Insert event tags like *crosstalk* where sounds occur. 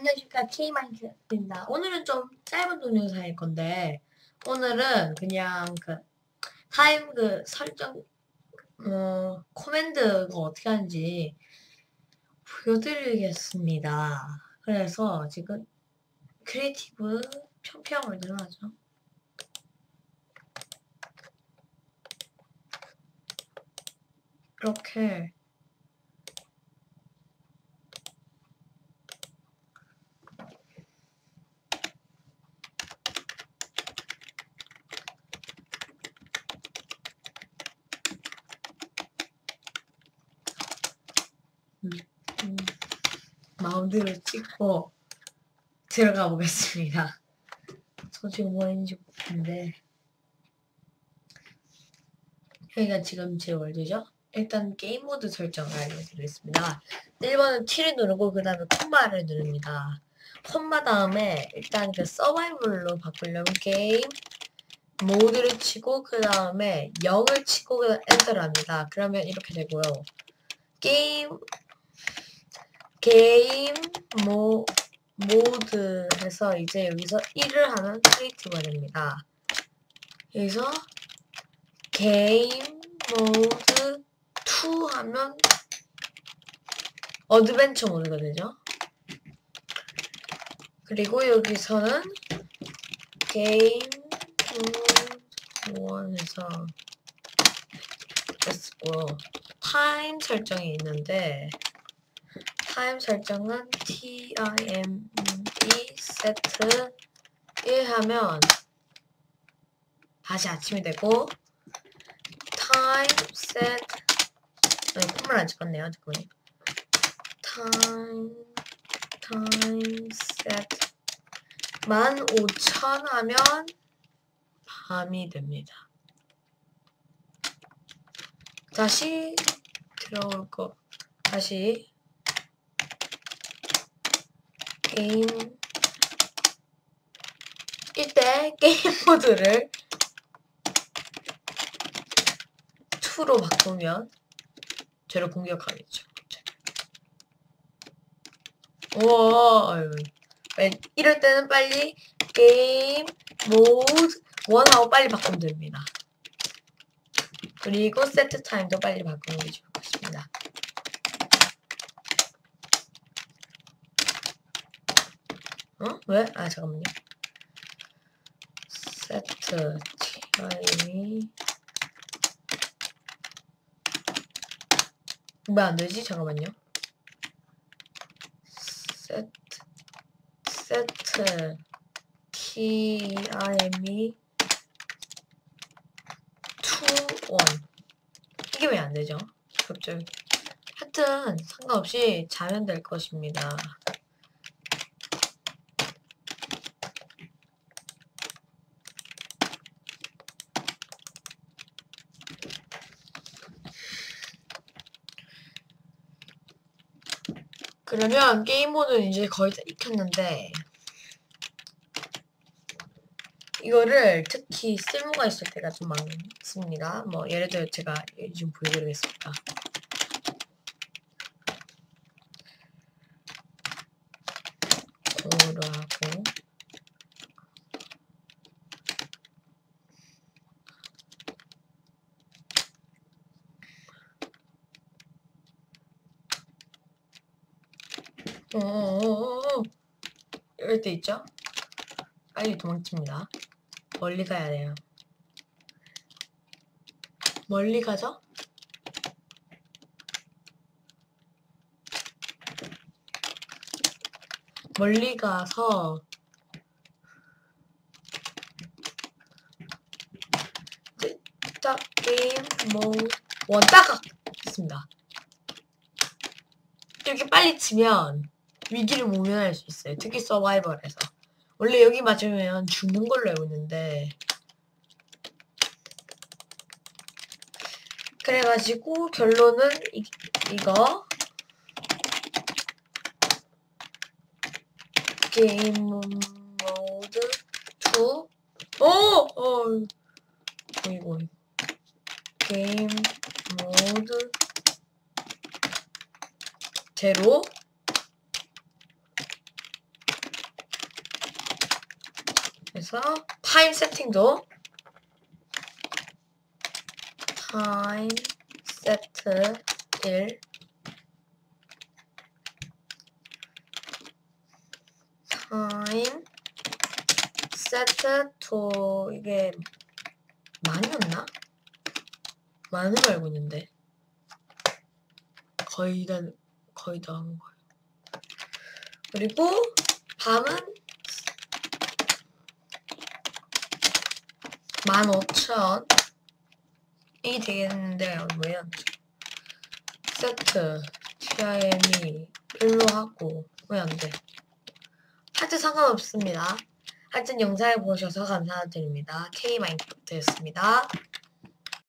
안녕하십니까 K마인크 입니다. 오늘은 좀 짧은 동영상일 건데 오늘은 그냥 그 타임 그 설정 어 코맨드가 어떻게 하는지 보여드리겠습니다. 그래서 지금 크리에이티브 평평을 눌러죠. 이렇게 음, 마운드를 찍고 들어가 보겠습니다. 저 지금 뭐 했는지 모르겠는데 여기가 지금 제 월드죠? 일단 게임 모드 설정을 알려드리겠습니다. 1번은 T를 누르고 그 다음에 콤마를 누릅니다. 콤마 다음에 일단 그 서바이벌로 바꾸려면 게임 모드를 치고 그 다음에 0을 치고 그 엔터를 합니다. 그러면 이렇게 되고요. 게임 게임 모 모드 해서 이제 여기서 1을 하면 크리에이티브가 됩니다. 여기서 게임 모드 2 하면 어드벤처 모드가 되죠. 그리고 여기서는 게임 모드 1에서 됐고요. 타임 설정이 있는데 타임 설정은 time 세트 1 하면 다시 아침이 되고 time set 아니 콤을 안 찍었네요 잠깐만요 time time set 15,000 하면 밤이 됩니다. 다시 들어올 거 다시 게임 이때 게임 *laughs* 모드를 2로 바꾸면 저를 공격하겠죠. 우와, 아유. 이럴 때는 빨리 게임 모드 1하고 빨리 바꾸면 됩니다. 그리고 세트 타임도 빨리 게좋을 것 같습니다. 어? 왜? 아 잠깐만요. 세트 타임이 왜 안 되지? 잠깐만요. 세트 세트 TIM이 2 1 이게 왜 안 되죠? 갑자기 하여튼 상관없이 자면 될 것입니다. 그러면 게임 모드는 이제 거의 다 익혔는데 이거를 특히 쓸모가 있을 때가 좀 많습니다. 뭐 예를 들어 제가 좀 보여드리겠습니다. 하고 어어어어 이럴 때 있죠? 빨리 도망칩니다. 멀리 가야 돼요. 멀리 가죠? 멀리 가서 딱 게임 뭐 원 따각 했습니다. 이렇게 빨리 치면 위기를 모면할 수 있어요. 특히 서바이벌에서. 원래 여기 맞으면 죽는 걸로 알고 있는데 그래가지고 결론은 이, 이거 게임 모드 2 오! 어! 이거 게임 모드 제로 그래서 타임 세팅도 타임 세트 1 타임 세트 투 이게 많이었나? 많은 알고 있는데 거의 다 거의 다 한 거예요. 그리고 밤은 15,000이 되겠는데 돼? 세트 TIM이 별로 하고 왜 안 돼? 하여튼 상관없습니다. 하여튼 영상을 보셔서 감사드립니다. K 마인크래프트였습니다.